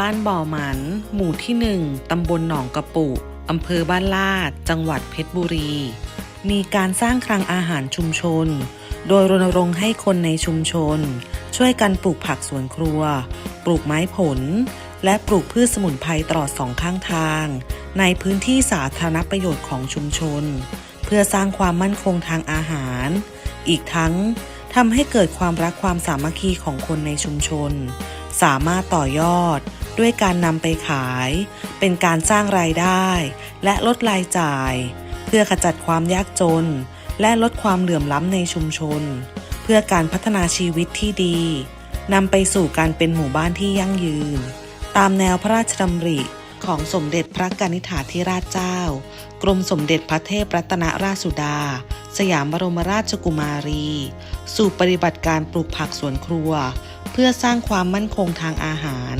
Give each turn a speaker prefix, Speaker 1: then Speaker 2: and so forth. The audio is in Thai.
Speaker 1: บ้านบ่อหมัน หมู่ที่ 1 ตำบลหนองกระปุอำเภอบ้านลาด จังหวัดเพชรบุรี มีการสร้างคลังอาหารชุมชน โดยรณรงค์ให้คนในชุมชน ช่วยกันปลูกผักสวนครัว ปลูกไม้ผล และปลูกพืชสมุนไพรตลอดสองข้างทาง ในพื้นที่สาธารณประโยชน์ของชุมชน เพื่อสร้างความมั่นคงทางอาหาร อีกทั้งทำให้เกิดความรักความสามัคคีของคนในชุมชน สามารถต่อยอด ด้วยการนำไปขาย เป็นการสร้างรายได้ และลดรายจ่าย เพื่อขจัดความยากจน และลดความเหลื่อมล้ำในชุมชน เพื่อการพัฒนาชีวิตที่ดีนำไปสู่การเป็นหมู่บ้านที่ยั่งยืน ตามแนวพระราชดำริของสมเด็จพระกนิษฐาธิราชเจ้า กรมสมเด็จพระเทพรัตนราชสุดา สยามบรมราชกุมารี สู่ปฏิบัติการปลูกผักสวนครัว เพื่อสร้างความมั่นคงทางอาหาร